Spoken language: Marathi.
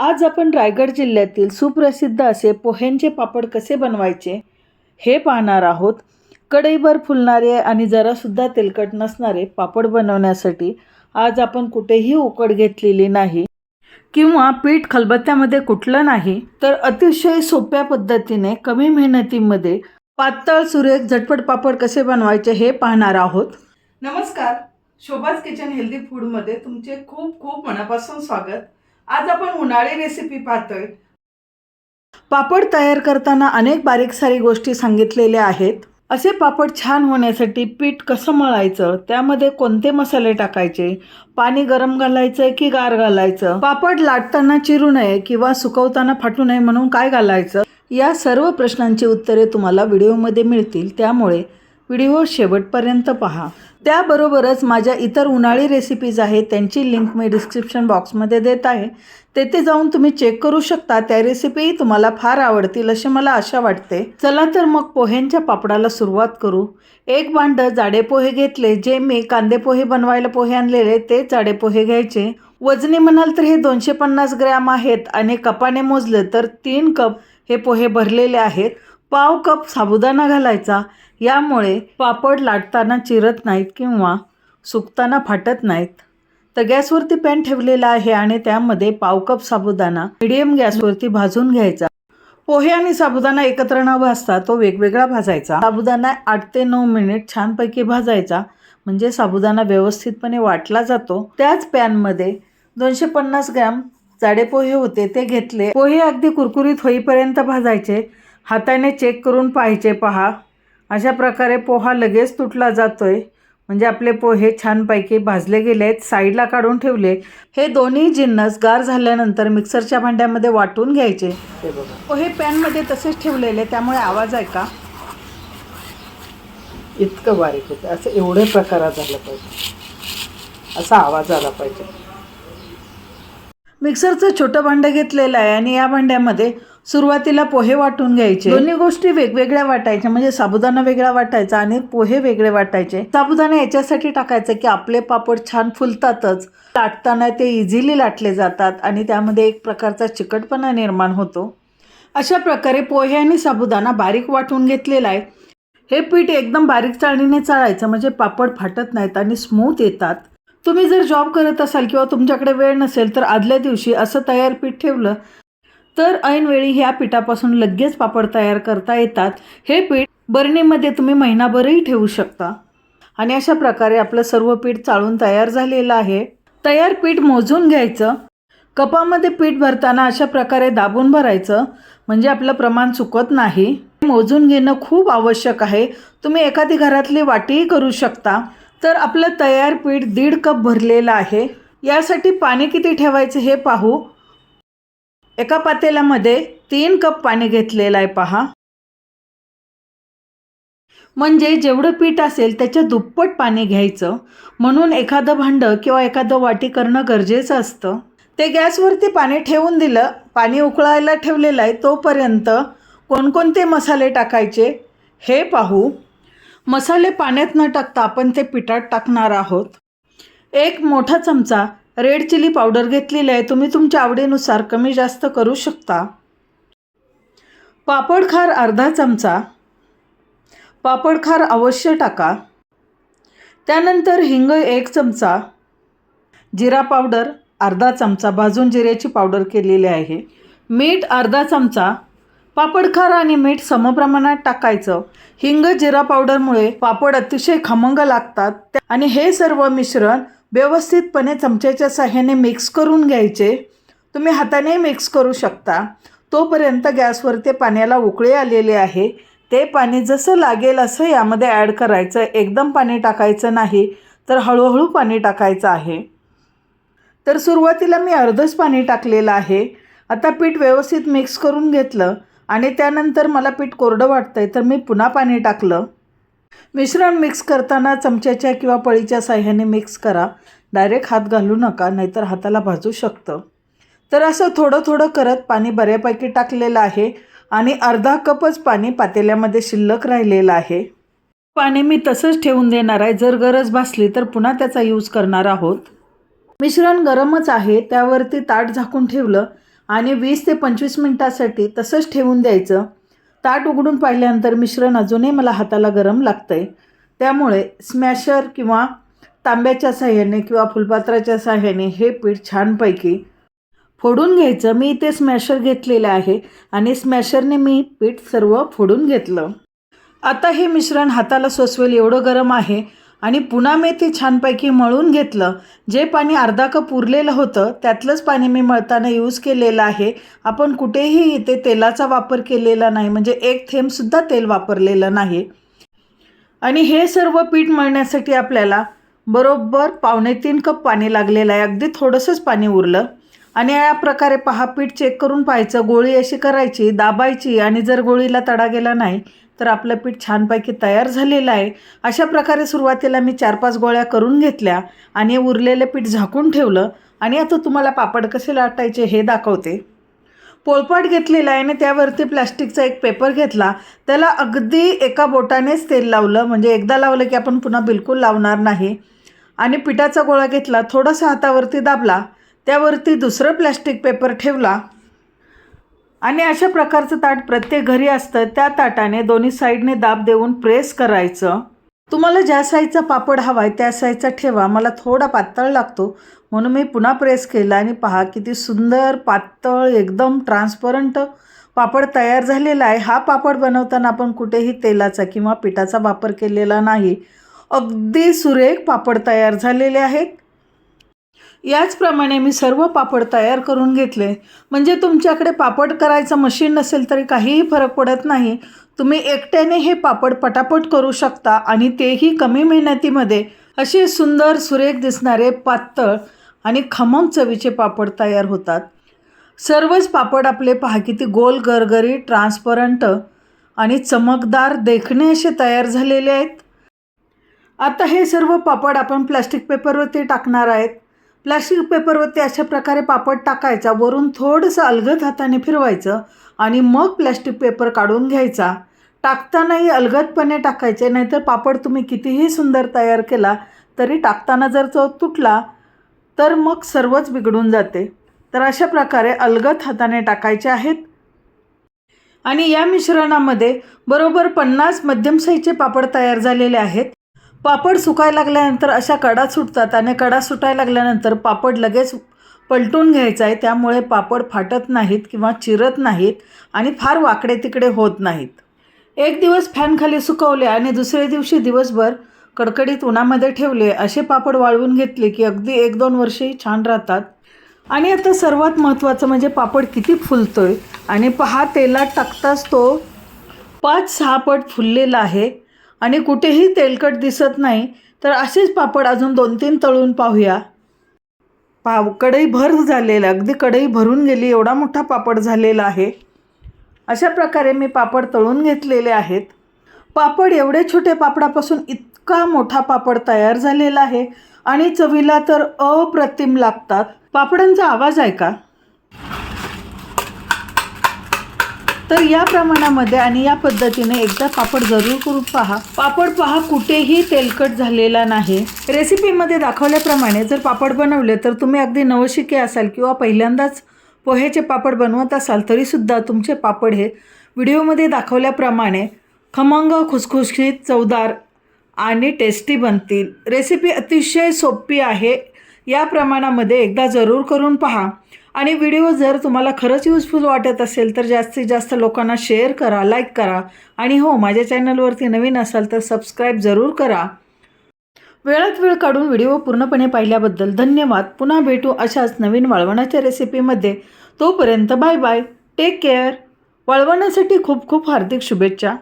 आज आपण रायगड जिल्ह्यातील सुप्रसिद्ध असे पोह्यांचे पापड कसे बनवायचे हे पाहणार आहोत. कढईभर फुलणारे आणि जरासुद्धा तेलकट नसणारे पापड बनवण्यासाठी आज आपण कुठेही उकड घेतलेली नाही किंवा पीठ खलबत्त्यामध्ये कुठलं नाही तर अतिशय सोप्या पद्धतीने कमी मेहनतीमध्ये पातळ सुरेख झटपट पापड कसे बनवायचे हे पाहणार आहोत. नमस्कार. शोभाज किचन हेल्दी फूडमध्ये तुमचे खूप खूप मनापासून स्वागत. आज आपण उन्हाळी रेसिपी पाहतोय. पापड तयार करताना अनेक बारीक सारी गोष्टी सांगितलेल्या आहेत. असे पापड छान होण्यासाठी पीठ कसं मळायचं त्यामध्ये कोणते मसाले टाकायचे पाणी गरम घालायचं की गार घालायचं पापड लाटताना चिरू नये किंवा सुकवताना फाटू नये म्हणून काय घालायचं या सर्व प्रश्नांची उत्तरे तुम्हाला व्हिडिओमध्ये मिळतील. त्यामुळे व्हिडिओ शेवटपर्यंत पहा. त्याबरोबरच माझ्या इतर उन्हाळी रेसिपीज आहेत त्यांची लिंक मी डिस्क्रिप्शन बॉक्समध्ये देत आहे. तेथे जाऊन तुम्ही चेक करू शकता त्या रेसिपी तुम्हाला फार आवडतील असे मला आशा वाटते. चला तर मग पोह्यांच्या पापडाला सुरुवात करू. एक भांडं जाडे पोहे घेतले जे मी कांदे पोहे बनवायला पोहे आणलेले ते जाडे पोहे घ्यायचे. वजनी म्हणाल तर हे दोनशे पन्नास ग्रॅम आहेत आणि कपाने मोजले तर तीन कप हे पोहे भरलेले आहेत. पाव कप साबुदाणा घालायचा. यामुळे पापड लाटताना चिरत नाहीत किंवा सुकताना फाटत नाहीत. तर गॅसवरती पॅन ठेवलेला आहे आणि त्यामध्ये पाव कप साबुदाणा मिडियम गॅसवरती भाजून घ्यायचा. पोहे आणि साबुदाणा एकत्र न भाजता तो वेगवेगळा भाजायचा. साबुदाणा आठ ते नऊ मिनिट छानपैकी भाजायचा. म्हणजे साबुदाणा व्यवस्थितपणे वाटला जातो. त्याच पॅनमध्ये दोनशे पन्नास ग्रॅम जाडे पोहे होते ते घेतले. पोहे अगदी कुरकुरीत होईपर्यंत भाजायचे. हाताने चेक करून पाहायचे पहा. अशा प्रकारे पोहा लगेच तुटला जातोय. म्हणजे आपले पोहे छानपैकी भाजले गेले आहेत साईडला काढून ठेवले. हे दोन्ही जिन्नस गार झाल्यानंतर मिक्सरच्या भांड्यामध्ये वाटून घ्यायचे. हे बघा पोहे पॅनमध्ये तसेच ठेवलेले त्यामुळे आवाज आहे का? इतकं बारीक होतं. असं एवढे प्रकारात झालं पाहिजे. असा आवाज आला पाहिजे. मिक्सरचं छोटं भांडं घेतलेलं आहे आणि या भांड्यामध्ये सुरुवातीला पोहे वाटून घ्यायचे. दोन्ही गोष्टी वेगवेगळ्या वाटायच्या. म्हणजे साबुदाणा वेगळा वाटायचा आणि पोहे वेगळे वाटायचे. साबुदाणा याच्यासाठी टाकायचं की आपले पापड छान फुलतातच. लाटताना ते इझिली लाटले जातात आणि त्यामध्ये एक प्रकारचा चिकटपणा निर्माण होतो. अशा प्रकारे पोहे आणि साबुदाणा बारीक वाटून घेतलेला आहे. हे पीठ एकदम बारीक चाळणीने चाळायचं. म्हणजे पापड फाटत नाहीत आणि स्मूथ येतात. तुम्ही जर जॉब करत असाल किंवा तुमच्याकडे वेळ नसेल तर आदल्या दिवशी असं तयार पीठ ठेवलं तर ऐनवेळी ह्या पिठापासून लगेच पापड तयार करता येतात. हे पीठ बरणीमध्ये तुम्ही महिनाभरही ठेवू शकता. आणि अशा प्रकारे आपलं सर्व पीठ चाळून तयार झालेलं आहे. तयार पीठ मोजून घ्यायचं. कपामध्ये पीठ भरताना अशा प्रकारे दाबून भरायचं. म्हणजे आपलं प्रमाण चुकत नाही. मोजून घेणं खूप आवश्यक आहे. तुम्ही एखादी घरातली वाटीही करू शकता. तर आपलं तयार पीठ दीड कप भरलेलं आहे. यासाठी पाणी किती ठेवायचं हे पाहू. एका पातेल्यामध्ये तीन कप पाणी घेतलेलं आहे पहा. म्हणजे जेवढं पीठ असेल त्याच्या दुप्पट पाणी घ्यायचं. म्हणून एखादं भांडं किंवा एखादं वाटी करणं गरजेचं असतं. ते गॅसवरती पाणी ठेवून दिलं पाणी उकळायला ठेवलेलं आहे तोपर्यंत कोणकोणते मसाले टाकायचे हे पाहू. मसाले पाण्यात न टाकता आपण ते पिठात टाकणार आहोत. एक मोठा चमचा रेड चिली पावडर घेतलेली आहे. तुम्ही तुमच्या आवडीनुसार कमी जास्त करू शकता. पापड खार अर्धा चमचा. पापड खार अवश्य टाका. त्यानंतर हिंग एक चमचा. जिरा पावडर अर्धा चमचा. भाजून जिऱ्याची पावडर केलेली आहे. मीठ अर्धा चमचा. पापड खार आणि मीठ समप्रमाणात टाकायचं. हिंग जिरा पावडरमुळे पापड अतिशय खमंग लागतात. आणि हे सर्व मिश्रण व्यवस्थितपणे चमच्याच्या साह्याने मिक्स करून घ्यायचे. तुम्ही हाताने मिक्स करू शकता. तोपर्यंत गॅसवर ते पाण्याला उकळे आलेले आहे. ते पाणी जसं लागेल असं यामध्ये ॲड करायचं. एकदम पाणी टाकायचं नाही तर हळूहळू पाणी टाकायचं आहे. तर सुरुवातीला मी अर्धच पाणी टाकलेलं आहे. आता पीठ व्यवस्थित मिक्स करून घेतलं आणि त्यानंतर मला पीठ कोरडं वाटतं आहे तर मी पुन्हा पाणी टाकलं. मिश्रण मिक्स करताना चमच्याच्या किंवा पळीच्या साह्याने मिक्स करा. डायरेक्ट हात घालू नका नाहीतर हाताला भाजू शकतं. तर असं थोडं थोडं करत पाणी बऱ्यापैकी टाकलेलं आहे आणि अर्धा कपच पाणी पातेल्यामध्ये शिल्लक राहिलेलं आहे. पाणी मी तसंच ठेवून देणार आहे. जर गरज भासली तर पुन्हा त्याचा यूज करणार आहोत. मिश्रण गरमच आहे त्यावरती ताट झाकून ठेवलं आणि वीस ते पंचवीस मिनटासाठी तसंच ठेवून द्यायचं. ताट उघडून पाहिल्यानंतर मिश्रण अजूनही मला हाताला गरम लागतं आहे त्यामुळे स्मॅशर किंवा तांब्याच्या साह्याने किंवा फुलपात्राच्या साह्याने हे पीठ छानपैकी फोडून घ्यायचं. मी इथे स्मॅशर घेतलेलं आहे आणि स्मॅशरने मी पीठ सर्व फोडून घेतलं. आता हे मिश्रण हाताला सोसवेल एवढं गरम आहे आणि पुन्हा मी ते छानपैकी मळून घेतलं. जे पाणी अर्धा कप उरलेलं होतं त्यातलंच पाणी मी मळताना यूज केलेलं आहे. आपण कुठेही इथे तेलाचा वापर केलेला नाही म्हणजे एक थेंबसुद्धा तेल वापरलेलं नाही. आणि हे सर्व पीठ मळण्यासाठी आपल्याला बरोबर पावणे तीन कप पाणी लागलेलं आहे. अगदी थोडंसंच पाणी उरलं. आणि या प्रकारे पहा पीठ चेक करून पाहायचं. गोळी अशी करायची दाबायची. आणि जर गोळीला तडा गेला नाही तर आपलं पीठ छानपैकी तयार झालेलं आहे. अशा प्रकारे सुरुवातीला मी चार पाच गोळ्या करून घेतल्या आणि उरलेलं पीठ झाकून ठेवलं आणि आता तुम्हाला पापड कसे लाटायचे हे दाखवते. पोळपाट घेतलेला आहे आणि त्यावरती प्लॅस्टिकचा एक पेपर घेतला. त्याला अगदी एका बोटानेच तेल लावलं. म्हणजे एकदा लावलं की आपण पुन्हा बिलकुल लावणार नाही. आणि पिठाचा गोळा घेतला. थोडासा हातावरती दाबला. त्यावरती दुसरं प्लॅस्टिक पेपर ठेवला. आणि अशा प्रकारचं ताट प्रत्येक घरी असतं त्या ताटाने दोन्ही साईडने दाब देऊन प्रेस करायचं. तुम्हाला ज्या साईजचा पापड हवा आहे त्या साईजचा ठेवा. मला थोडा पातळ लागतो. म्हणून मी पुन्हा प्रेस केला आणि पहा किती सुंदर पातळ एकदम ट्रान्सपरंट पापड तयार झालेला आहे. हा पापड बनवताना आपण कुठेही तेलाचा किंवा पिठाचा वापर केलेला नाही. अगदी सुरेख पापड तयार झालेले आहेत. याचप्रमाणे मी सर्व पापड तयार करून घेतले. म्हणजे तुमच्याकडे पापड करायचं मशीन नसेल तरी काहीही फरक पडत नाही. तुम्ही एकट्याने हे पापड पटापट करू शकता आणि तेही कमी मेहनतीमध्ये. असे सुंदर सुरेख दिसणारे पातळ आणि खमंग चवीचे पापड तयार होतात. सर्वच पापड आपले पहा किती गोल गरगरी ट्रान्सपरंट आणि चमकदार देखणे असे तयार झालेले आहेत. आता हे सर्व पापड आपण प्लॅस्टिक पेपरवरती टाकणार आहेत. प्लास्टिक पेपरवरती अशा प्रकारे पापड टाकायचा वरून थोडंसं अलगद हाताने फिरवायचं आणि मग प्लॅस्टिक पेपर काढून घ्यायचा. टाकतानाही अलगदपणे टाकायचे नाहीतर पापड तुम्ही कितीही सुंदर तयार केला तरी टाकताना जर तो तुटला तर मग सर्वच बिघडून जाते. तर अशा प्रकारे अलगद हाताने टाकायचे आहेत. आणि या मिश्रणामध्ये बरोबर पन्नास मध्यम साईजचे पापड तयार झालेले आहेत. पापड सुकायला लागल्यानंतर अशा कडा सुटतात. आणि कडा सुटायला लागल्यानंतर पापड लगेच पलटून घ्यायचा आहे. त्यामुळे पापड फाटत नाहीत किंवा चिरत नाहीत आणि फार वाकडे तिकडे होत नाहीत. एक दिवस फॅनखाली सुकवले आणि दुसऱ्या दिवशी दिवसभर कडकडीत उन्हामध्ये ठेवले. असे पापड वाळवून घेतले की अगदी एक दोन वर्षही छान राहतात. आणि आता सर्वात महत्त्वाचं म्हणजे पापड किती फुलतोय. आणि पहा तेलात टाकताच तो पाच सहा पट फुललेला आहे. आणि कुठेही तेलकट दिसत नाही तर असेच पापड अजून दोन तीन तळून पाहूया. पाव कढई भर झालेला अगदी कढई भरून गेली एवढा मोठा पापड झालेला आहे. अशा प्रकारे मी पापड तळून घेतलेले आहेत. पापड एवढे छोटे पापडापासून इतका मोठा पापड तयार झालेला आहे आणि चवीला तर अप्रतिम लागतात. पापडांचा आवाज आहे का तर या प्रमाणामध्ये आणि या पद्धतीने एकदा पापड जरूर करून पहा. पापड पहा कुठेही तेलकट झालेला नाही. रेसिपीमध्ये दाखवल्याप्रमाणे जर पापड बनवले तर तुम्ही अगदी नवशिके असाल किंवा पहिल्यांदाच पोह्याचे पापड बनवत असाल तरीसुद्धा तुमचे पापड हे व्हिडिओमध्ये दाखवल्याप्रमाणे खमंग खुसखुशीत चवदार आणि टेस्टी बनतील. रेसिपी अतिशय सोपी आहे. या प्रमाणामध्ये एकदा जरूर करून पहा. आणि व्हिडिओ जर तुम्हाला खरंच युजफुल वाटत असेल तर जास्तीत जास्त लोकांना शेअर करा लाईक करा. आणि हो माझ्या चॅनलवरती नवीन असाल तर सबस्क्राईब जरूर करा. वेळात वेळ काढून व्हिडिओ पूर्णपणे पाहिल्याबद्दल धन्यवाद. पुन्हा भेटू अशाच नवीन वाळवणाच्या रेसिपीमध्ये तोपर्यंत बाय बाय टेक केअर वाळवण्यासाठी खूप खूप हार्दिक शुभेच्छा.